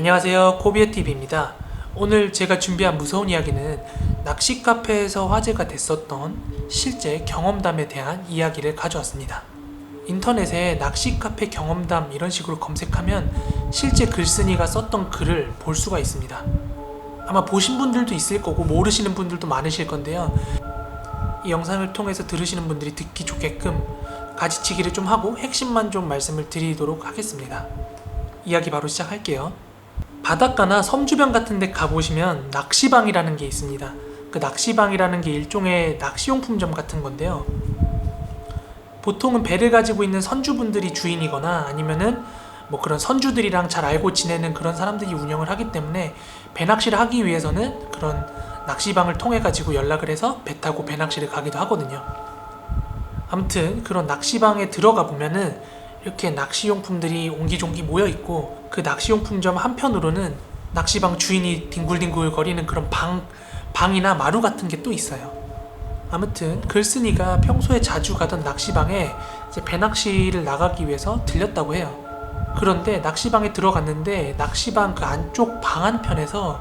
안녕하세요. 코비에TV입니다. 오늘 제가 준비한 무서운 이야기는 낚시 카페에서 화제가 됐었던 실제 경험담에 대한 이야기를 가져왔습니다. 인터넷에 낚시 카페 경험담 이런 식으로 검색하면 실제 글쓴이가 썼던 글을 볼 수가 있습니다. 아마 보신 분들도 있을 거고 모르시는 분들도 많으실 건데요. 이 영상을 통해서 들으시는 분들이 듣기 좋게끔 가지치기를 좀 하고 핵심만 좀 말씀을 드리도록 하겠습니다. 이야기 바로 시작할게요 바닷가나 섬 주변 같은 데 가보시면 낚시방이라는 게 있습니다. 그 낚시방이라는 게 일종의 낚시용품점 같은 건데요. 보통은 배를 가지고 있는 선주분들이 주인이거나 아니면은 뭐 그런 선주들이랑 잘 알고 지내는 그런 사람들이 운영을 하기 때문에 배낚시를 하기 위해서는 그런 낚시방을 통해 가지고 연락을 해서 배 타고 배낚시를 가기도 하거든요. 아무튼 그런 낚시방에 들어가 보면은 이렇게 낚시용품들이 옹기종기 모여 있고 그 낚시용품점 한편으로는 낚시방 주인이 뒹굴뒹굴 거리는 그런 방 방이나 마루 같은 게 또 있어요. 아무튼 글쓴이가 평소에 자주 가던 낚시방에 배낚시를 나가기 위해서 들렸다고 해요. 그런데 낚시방에 들어갔는데 낚시방 그 안쪽 방 한편에서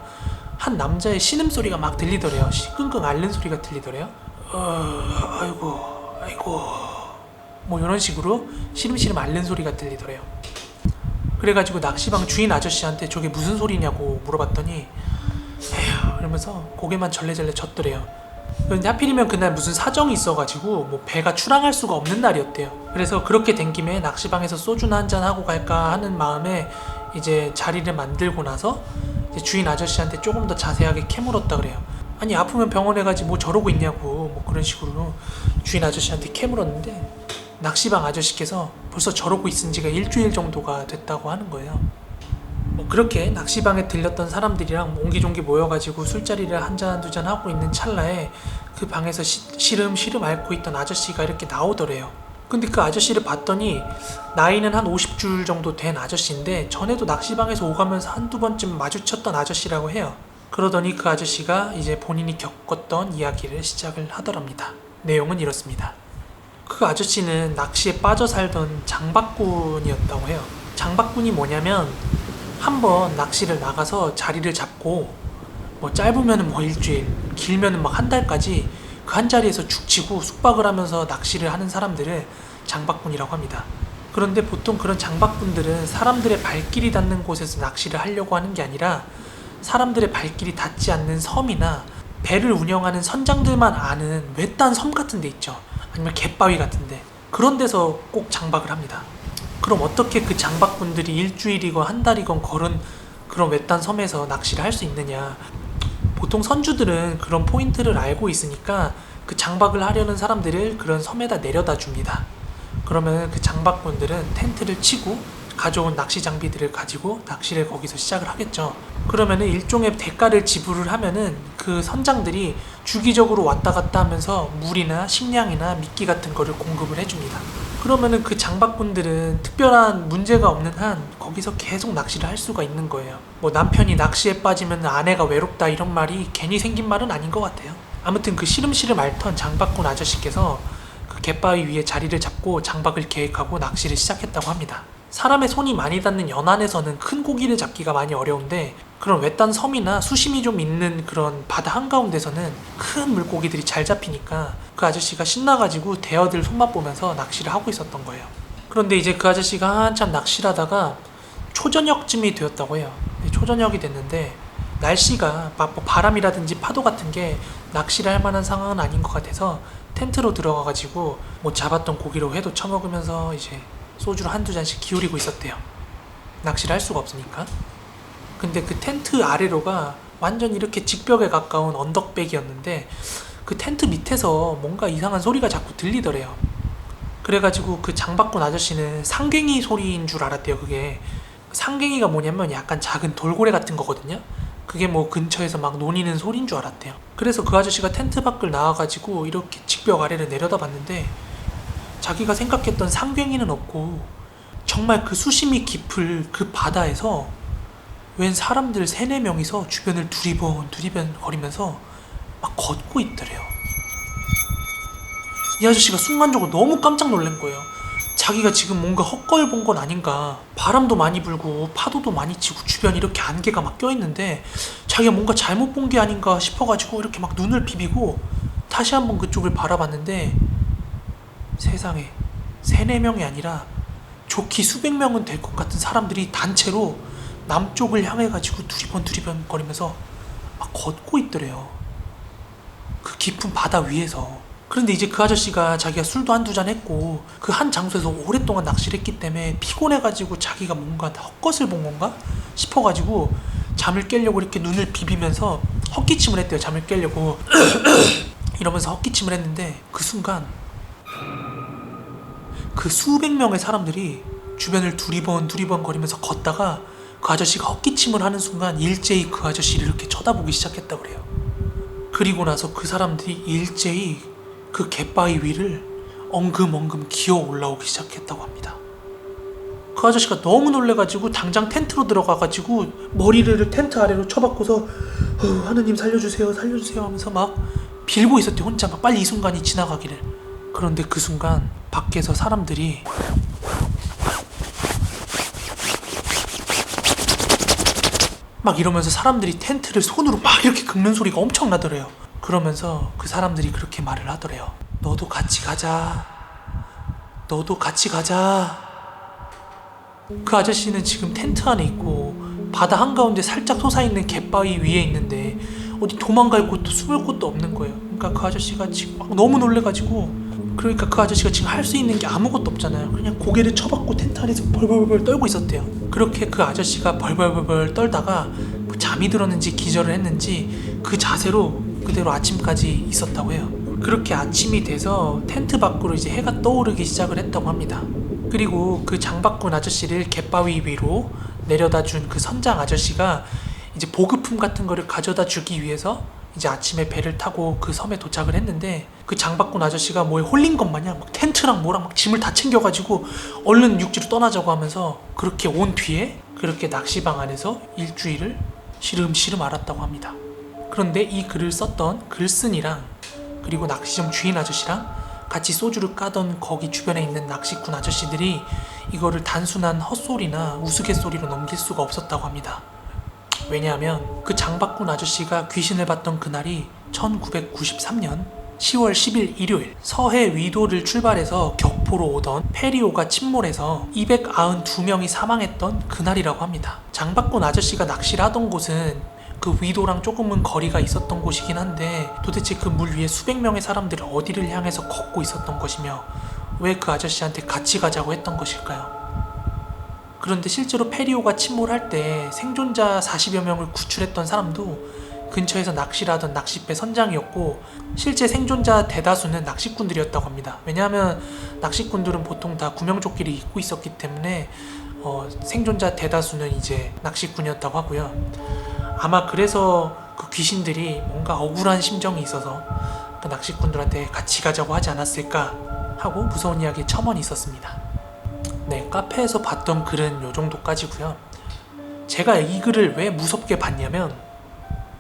한 남자의 신음소리가 막 들리더래요. 시끙끙 앓는 소리가 들리더래요. 어, 아이고, 아이고. 뭐 이런 식으로 시름시름 앓는 소리가 들리더래요. 그래가지고 낚시방 주인 아저씨한테 저게 무슨 소리냐고 물어봤더니 에휴 이러면서 고개만 절레절레 젓더래요. 근데 하필이면 그날 무슨 사정이 있어가지고 뭐 배가 출항할 수가 없는 날이었대요. 그래서 그렇게 된 김에 낚시방에서 소주나 한잔 하고 갈까 하는 마음에 이제 자리를 만들고 나서 주인 아저씨한테 조금 더 자세하게 캐물었다 그래요. 아니 아프면 병원에 가지 뭐 저러고 있냐고 뭐 그런 식으로 주인 아저씨한테 캐물었는데 낚시방 아저씨께서 벌써 저러고 있은 지가 일주일 정도가 됐다고 하는 거예요. 뭐 그렇게 낚시방에 들렸던 사람들이랑 옹기종기 모여가지고 술자리를 한 잔 두 잔 하고 있는 찰나에 그 방에서 시, 시름시름 앓고 있던 아저씨가 이렇게 나오더래요. 근데 그 아저씨를 봤더니 나이는 한 50줄 정도 된 아저씨인데 전에도 낚시방에서 오가면서 한두 번쯤 마주쳤던 아저씨라고 해요. 그러더니 그 아저씨가 이제 본인이 겪었던 이야기를 시작을 하더랍니다. 내용은 이렇습니다. 그 아저씨는 낚시에 빠져 살던 장박꾼이었다고 해요. 장박꾼이 뭐냐면 한번 낚시를 나가서 자리를 잡고 뭐 짧으면은 뭐 일주일, 길면은 막한 달까지 그 한 자리에서 죽치고 숙박을 하면서 낚시를 하는 사람들을 장박꾼이라고 합니다. 그런데 보통 그런 장박꾼들은 사람들의 발길이 닿는 곳에서 낚시를 하려고 하는 게 아니라 사람들의 발길이 닿지 않는 섬이나 배를 운영하는 선장들만 아는 외딴 섬 같은 데 있죠. 아니면 갯바위 같은데 그런 데서 꼭 장박을 합니다. 그럼 어떻게 그 장박분들이 일주일이건 한 달이건 걸은 그런 외딴 섬에서 낚시를 할 수 있느냐? 보통 선주들은 그런 포인트를 알고 있으니까 그 장박을 하려는 사람들을 그런 섬에다 내려다 줍니다. 그러면 그 장박분들은 텐트를 치고 가져온 낚시 장비들을 가지고 낚시를 거기서 시작을 하겠죠. 그러면은 일종의 대가를 지불을 하면은 그 선장들이 주기적으로 왔다 갔다 하면서 물이나 식량이나 미끼 같은 거를 공급을 해줍니다. 그러면은 그 장박꾼들은 특별한 문제가 없는 한 거기서 계속 낚시를 할 수가 있는 거예요. 뭐 남편이 낚시에 빠지면 아내가 외롭다 이런 말이 괜히 생긴 말은 아닌 것 같아요. 아무튼 그 시름시름 앓던 장박꾼 아저씨께서 그 갯바위 위에 자리를 잡고 장박을 계획하고 낚시를 시작했다고 합니다. 사람의 손이 많이 닿는 연안에서는 큰 고기를 잡기가 많이 어려운데 그런 외딴 섬이나 수심이 좀 있는 그런 바다 한가운데서는 큰 물고기들이 잘 잡히니까 그 아저씨가 신나가지고 대어들 손맛 보면서 낚시를 하고 있었던 거예요. 그런데 이제 그 아저씨가 한참 낚시를 하다가 초저녁쯤이 되었다고 해요. 초저녁이 됐는데 날씨가 막뭐 바람이라든지 파도 같은 게 낚시를 할 만한 상황은 아닌 것 같아서 텐트로 들어가가지고 뭐 잡았던 고기로 회도 처먹으면서 이제 소주를 한두 잔씩 기울이고 있었대요. 낚시를 할 수가 없으니까. 근데 그 텐트 아래로가 완전 이렇게 직벽에 가까운 언덕백이었는데 그 텐트 밑에서 뭔가 이상한 소리가 자꾸 들리더래요. 그래가지고 그 장박꾼 아저씨는 상갱이 소리인 줄 알았대요, 그게. 상갱이가 뭐냐면 약간 작은 돌고래 같은 거거든요. 그게 뭐 근처에서 막 노니는 소리인 줄 알았대요. 그래서 그 아저씨가 텐트 밖을 나와가지고 이렇게 직벽 아래를 내려다 봤는데 자기가 생각했던 상갱이는 없고 정말 그 수심이 깊을 그 바다에서 웬 사람들 세네 명이서 주변을 두리번 두리번 거리면서 막 걷고 있더래요. 이 아저씨가 순간적으로 너무 깜짝 놀란 거예요. 자기가 지금 뭔가 헛걸 본 건 아닌가 바람도 많이 불고 파도도 많이 치고 주변 이렇게 안개가 막 껴있는데 자기가 뭔가 잘못 본 게 아닌가 싶어가지고 이렇게 막 눈을 비비고 다시 한번 그쪽을 바라봤는데 세상에 세네 명이 아니라 좋기 수백 명은 될 것 같은 사람들이 단체로 남쪽을 향해 가지고 두리번 두리번 거리면서 막 걷고 있더래요. 그 깊은 바다 위에서. 그런데 이제 그 아저씨가 자기가 술도 한두 잔 했고 그 한 장소에서 오랫동안 낚시를 했기 때문에 피곤해가지고 자기가 뭔가 헛것을 본 건가 싶어가지고 잠을 깨려고 이렇게 눈을 비비면서 헛기침을 했대요. 잠을 깨려고 이러면서 헛기침을 했는데 그 순간 그 수백 명의 사람들이 주변을 두리번 두리번 거리면서 걷다가 그 아저씨가 헛기침을 하는 순간 일제히 그 아저씨를 이렇게 쳐다보기 시작했다 그래요. 그리고 나서 그 사람들이 일제히 그 갯바위 위를 엉금엉금 기어 올라오기 시작했다고 합니다. 그 아저씨가 너무 놀래가지고 당장 텐트로 들어가가지고 머리를 텐트 아래로 쳐박고서 어, 하느님 살려주세요 살려주세요 하면서 막 빌고 있었대 혼자 막 빨리 이 순간이 지나가기를 그런데 그 순간 밖에서 사람들이 막 이러면서 사람들이 텐트를 손으로 막 이렇게 긁는 소리가 엄청 나더래요. 그러면서 그 사람들이 그렇게 말을 하더래요. 너도 같이 가자. 너도 같이 가자. 그 아저씨는 지금 텐트 안에 있고 바다 한가운데 살짝 솟아있는 갯바위 위에 있는데 어디 도망갈 곳도 숨을 곳도 없는 거예요. 그러니까 그 아저씨가 지금 막 너무 놀래가지고 그러니까 그 아저씨가 지금 할 수 있는 게 아무것도 없잖아요. 그냥 고개를 쳐박고 텐트 안에서 벌벌벌 떨고 있었대요. 그렇게 그 아저씨가 벌벌벌 떨다가 뭐 잠이 들었는지 기절을 했는지 그 자세로 그대로 아침까지 있었다고 해요. 그렇게 아침이 돼서 텐트 밖으로 이제 해가 떠오르기 시작을 했다고 합니다. 그리고 그 장바꾼 아저씨를 갯바위 위로 내려다 준 그 선장 아저씨가 이제 보급품 같은 거를 가져다 주기 위해서 이제 아침에 배를 타고 그 섬에 도착을 했는데 그 장바꾼 아저씨가 뭐에 홀린 것 마냥 막 텐트랑 뭐랑 막 짐을 다 챙겨가지고 얼른 육지로 떠나자고 하면서 그렇게 온 뒤에 그렇게 낚시방 안에서 일주일을 시름시름 앓았다고 합니다. 그런데 이 글을 썼던 글쓴이랑 그리고 낚시점 주인 아저씨랑 같이 소주를 까던 거기 주변에 있는 낚시꾼 아저씨들이 이거를 단순한 헛소리나 우스갯소리로 넘길 수가 없었다고 합니다. 왜냐하면 그 장바꾼 아저씨가 귀신을 봤던 그날이 1993년 10월 10일 일요일 서해 위도를 출발해서 격포로 오던 페리오가 침몰해서 292명이 사망했던 그날이라고 합니다. 장바꾼 아저씨가 낚시를 하던 곳은 그 위도랑 조금은 거리가 있었던 곳이긴 한데 도대체 그 물 위에 수백 명의 사람들이 어디를 향해서 걷고 있었던 것이며 왜 그 아저씨한테 같이 가자고 했던 것일까요? 그런데 실제로 페리오가 침몰할 때 생존자 40여 명을 구출했던 사람도 근처에서 낚시를 하던 낚싯배 선장이었고 실제 생존자 대다수는 낚시꾼들이었다고 합니다. 왜냐하면 낚시꾼들은 보통 다 구명조끼를 입고 있었기 때문에 어, 생존자 대다수는 이제 낚시꾼이었다고 하고요. 아마 그래서 그 귀신들이 뭔가 억울한 심정이 있어서 그 낚시꾼들한테 같이 가자고 하지 않았을까 하고 무서운 이야기 첨언이 있었습니다. 네, 카페에서 봤던 글은 요 정도까지고요. 제가 이 글을 왜 무섭게 봤냐면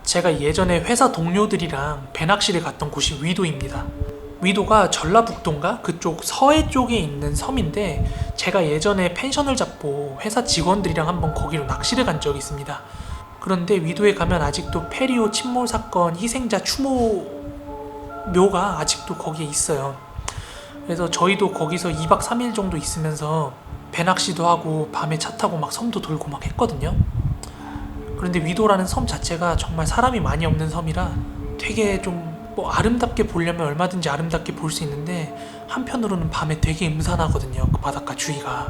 제가 예전에 회사 동료들이랑 배낚시를 갔던 곳이 위도입니다. 위도가 전라북도인가 그쪽 서해 쪽에 있는 섬인데 제가 예전에 펜션을 잡고 회사 직원들이랑 한번 거기로 낚시를 간 적이 있습니다. 그런데 위도에 가면 아직도 페리오 침몰 사건 희생자 추모 묘가 아직도 거기에 있어요. 그래서 저희도 거기서 2박 3일 정도 있으면서 배낚시도 하고 밤에 차 타고 막 섬도 돌고 막 했거든요. 그런데 위도라는 섬 자체가 정말 사람이 많이 없는 섬이라 되게 좀 뭐 아름답게 보려면 얼마든지 아름답게 볼 수 있는데 한편으로는 밤에 되게 음산하거든요. 그 바닷가 주위가.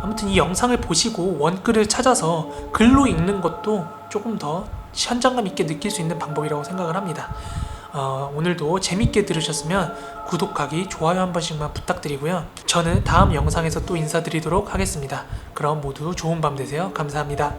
아무튼 이 영상을 보시고 원글을 찾아서 글로 읽는 것도 조금 더 현장감 있게 느낄 수 있는 방법이라고 생각을 합니다. 어, 오늘도 재밌게 들으셨으면 구독하기, 좋아요 한 번씩만 부탁드리고요. 저는 다음 영상에서 또 인사드리도록 하겠습니다. 그럼 모두 좋은 밤 되세요. 감사합니다.